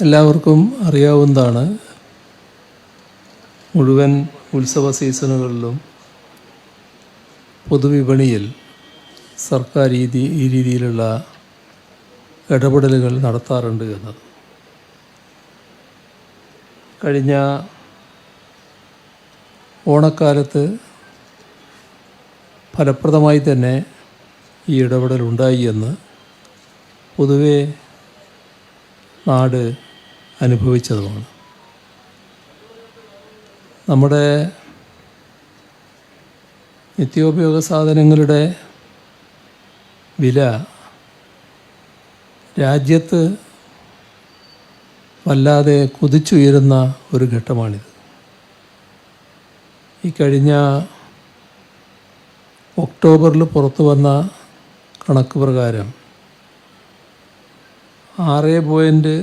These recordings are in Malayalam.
എല്ലാവർക്കും അറിയാവുന്നതാണ് മുഴുവൻ ഉത്സവ സീസണുകളിലും പൊതുവിപണിയിൽ സർക്കാർ രീതി ഈ രീതിയിലുള്ള ഇടപെടലുകൾ നടത്താറുണ്ട് എന്നത്. കഴിഞ്ഞ ഓണക്കാലത്ത് ഫലപ്രദമായി തന്നെ ഈ ഇടപെടൽ ഉണ്ടായി എന്ന് പൊതുവേ നാട് അനുഭവിച്ചതുമാണ്. നമ്മുടെ നിത്യോപയോഗ സാധനങ്ങളുടെ വില രാജ്യത്ത് വല്ലാതെ കുതിച്ചുയരുന്ന ഒരു ഘട്ടമാണിത്. ഈ കഴിഞ്ഞ ഒക്ടോബറിൽ പുറത്തു വന്ന കണക്ക് പ്രകാരം ആറ് പോയിന്റ്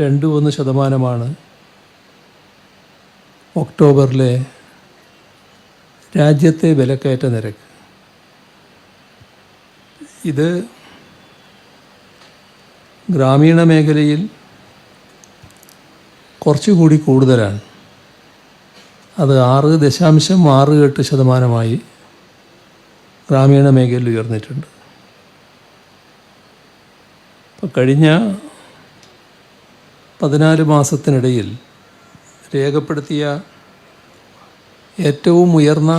രണ്ട് ഒന്ന് ശതമാനമാണ് ഒക്ടോബറിലെ രാജ്യത്തെ വിലക്കയറ്റ നിരക്ക്. ഇത് ഗ്രാമീണ മേഖലയിൽ കുറച്ചുകൂടി കൂടുതലാണ്. അത് ആറ് ദശാംശം ആറ് എട്ട് ശതമാനമായി ഗ്രാമീണ മേഖലയിൽ ഉയർന്നിട്ടുണ്ട്. കഴിഞ്ഞ പതിനാല് മാസത്തിനിടയിൽ രേഖപ്പെടുത്തിയ ഏറ്റവും ഉയർന്ന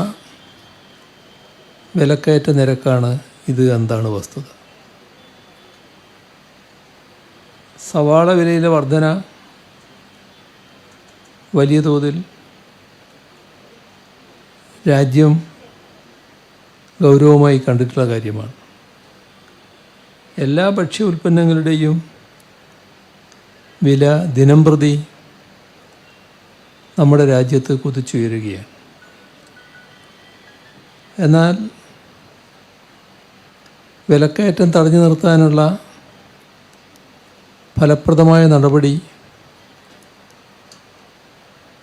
വിലക്കയറ്റ നിരക്കാണ് ഇത് എന്താണ് വസ്തുത. സവാള വിലയിലെ വർധന വലിയ തോതിൽ രാജ്യം ഗൗരവമായി കണ്ടിട്ടുള്ള കാര്യമാണ്. എല്ലാ ഭക്ഷ്യ ഉൽപ്പന്നങ്ങളുടെയും വില ദിനം പ്രതി നമ്മുടെ രാജ്യത്ത് കുതിച്ചുയരുകയാണ്. എന്നാൽ വിലക്കയറ്റം തടഞ്ഞു നിർത്താനുള്ള ഫലപ്രദമായ നടപടി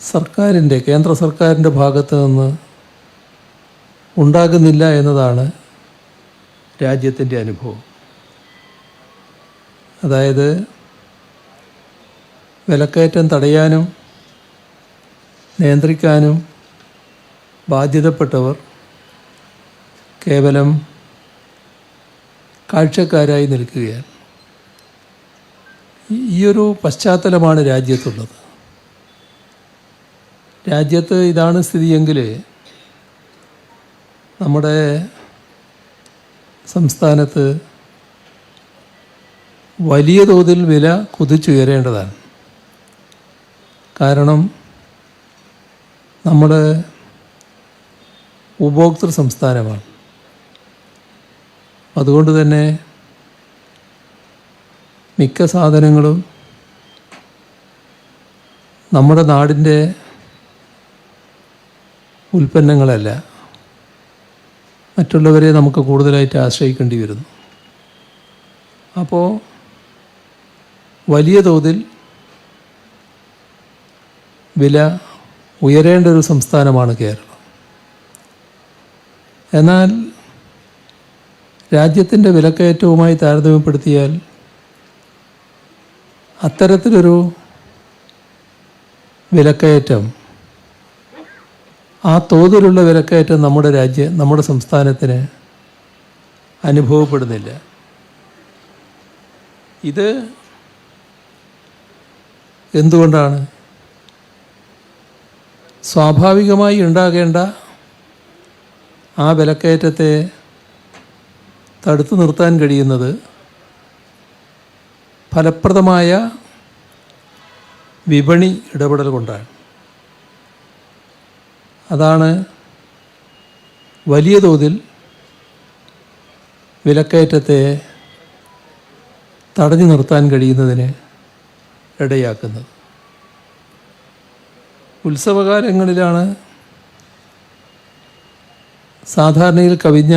സർക്കാരിന്റെ കേന്ദ്ര സർക്കാരിന്റെ ഭാഗത്ത് നിന്ന് ഉണ്ടാകുന്നില്ല എന്നതാണ് രാജ്യത്തിന്റെ അനുഭവം. അതായത് വിലക്കയറ്റം തടയാനും നിയന്ത്രിക്കാനും ബാധ്യതപ്പെട്ടവർ കേവലം കാഴ്ചക്കാരായി നിൽക്കുകയാണ്. ഈയൊരു പശ്ചാത്തലമാണ് രാജ്യത്തുള്ളത്. രാജ്യത്ത് ഇതാണ് സ്ഥിതിയെങ്കിൽ നമ്മുടെ സംസ്ഥാനത്ത് വലിയ തോതിൽ വില കുതിച്ചുയരേണ്ടതാണ്. കാരണം നമ്മുടെ ഉപഭോക്തൃ സംസ്ഥാനമാണ്. അതുകൊണ്ട് തന്നെ മിക്ക സാധനങ്ങളും നമ്മുടെ നാടിന്റെ ഉൽപ്പന്നങ്ങളല്ല. മറ്റുള്ളവരെ നമുക്ക് കൂടുതലായിട്ട് ആശ്രയിക്കേണ്ടി വരുന്നു. അപ്പോൾ വലിയ തോതിൽ വില ഉയരേണ്ട ഒരു സംസ്ഥാനമാണ് കേരളം. എന്നാൽ രാജ്യത്തിന്റെ വിലക്കയറ്റവുമായി താരതമ്യപ്പെടുത്തിയാൽ അത്തരത്തിലൊരു വിലക്കയറ്റം ആ തോതിലുള്ള വിലക്കയറ്റം നമ്മുടെ രാജ്യ നമ്മുടെ സംസ്ഥാനത്തിന് അനുഭവപ്പെടുന്നില്ല. ഇത് എന്തുകൊണ്ടാണ് സ്വാഭാവികമായി ഉണ്ടാകേണ്ട ആ വിലക്കയറ്റത്തെ തടുത്തു നിർത്താൻ കഴിയുന്നത് ഫലപ്രദമായ വിപണി ഇടപെടൽ കൊണ്ടാണ്. അതാണ് വലിയ തോതിൽ വിലക്കയറ്റത്തെ തടഞ്ഞു നിർത്താൻ കഴിയുന്നതിന് ഇടയാക്കുന്നത്. ഉത്സവകാലങ്ങളിലാണ് സാധാരണയിൽ കവിഞ്ഞ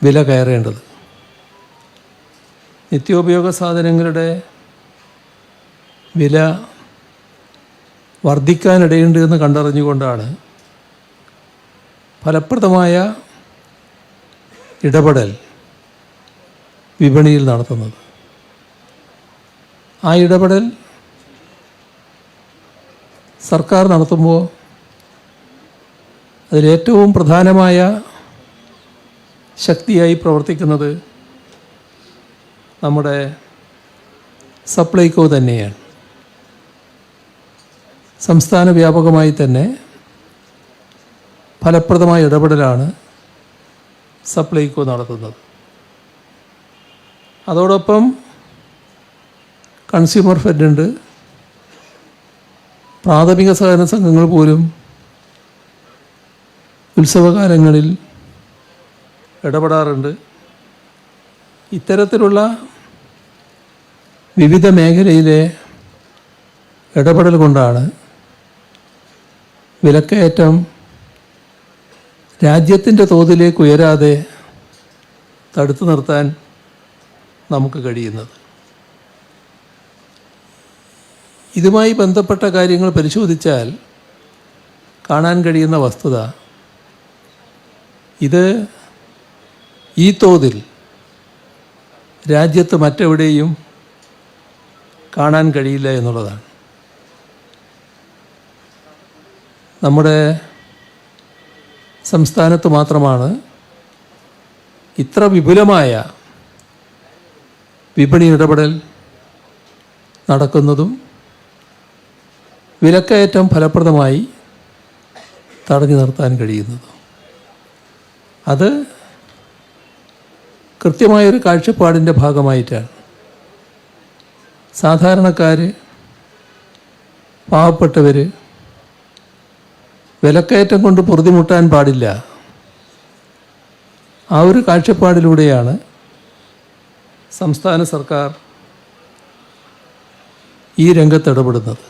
വില കയറേണ്ടത്. നിത്യോപയോഗ സാധനങ്ങളുടെ വില വർദ്ധിക്കാനിടയുണ്ട് എന്ന് കണ്ടറിഞ്ഞുകൊണ്ടാണ് ഫലപ്രദമായ ഇടപെടൽ വിപണിയിൽ നടത്തുന്നത്. ആ ഇടപെടൽ സർക്കാർ നടത്തുമ്പോൾ അതിലേറ്റവും പ്രധാനമായ ശക്തിയായി പ്രവർത്തിക്കുന്നത് നമ്മുടെ സപ്ലൈകോ തന്നെയാണ്. സംസ്ഥാന വ്യാപകമായി തന്നെ ഫലപ്രദമായ ഇടപെടലാണ് സപ്ലൈകോ നടത്തുന്നത്. അതോടൊപ്പം കൺസ്യൂമർ ഫെഡ് ഉണ്ട് പ്രാഥമിക സഹകരണ സംഘങ്ങൾ പോലും ഉത്സവകാലങ്ങളിൽ ഇടപെടാറുണ്ട്. ഇത്തരത്തിലുള്ള വിവിധ മേഖലയിലെ ഇടപെടൽ കൊണ്ടാണ് വിലക്കയറ്റം രാജ്യത്തിന്റെ തോതിലേക്ക് ഉയരാതെ തടുത്തു നിർത്താൻ നമുക്ക് കഴിയുന്നത്. ഇതുമായി ബന്ധപ്പെട്ട കാര്യങ്ങൾ പരിശോധിച്ചാൽ കാണാൻ കഴിയുന്ന വസ്തുത ഇത് ഈ തോതിൽ രാജ്യത്ത് മറ്റെവിടെയും കാണാൻ കഴിയില്ല എന്നുള്ളതാണ്. നമ്മുടെ സംസ്ഥാനത്ത് മാത്രമാണ് ഇത്ര വിപുലമായ വിപണി ഇടപെടൽ നടക്കുന്നതും വിലക്കയറ്റം ഫലപ്രദമായി തടഞ്ഞു നിർത്താൻ കഴിയുന്നത്. അത് കൃത്യമായൊരു കാഴ്ചപ്പാടിന്റെ ഭാഗമായിട്ടാണ്. സാധാരണക്കാർ പാവപ്പെട്ടവർ വിലക്കയറ്റം കൊണ്ട് പൊറുതിമുട്ടാൻ പാടില്ല. ആ ഒരു കാഴ്ചപ്പാടിലൂടെയാണ് സംസ്ഥാന സർക്കാർ ഈ രംഗത്ത് ഇടപെടുന്നത്.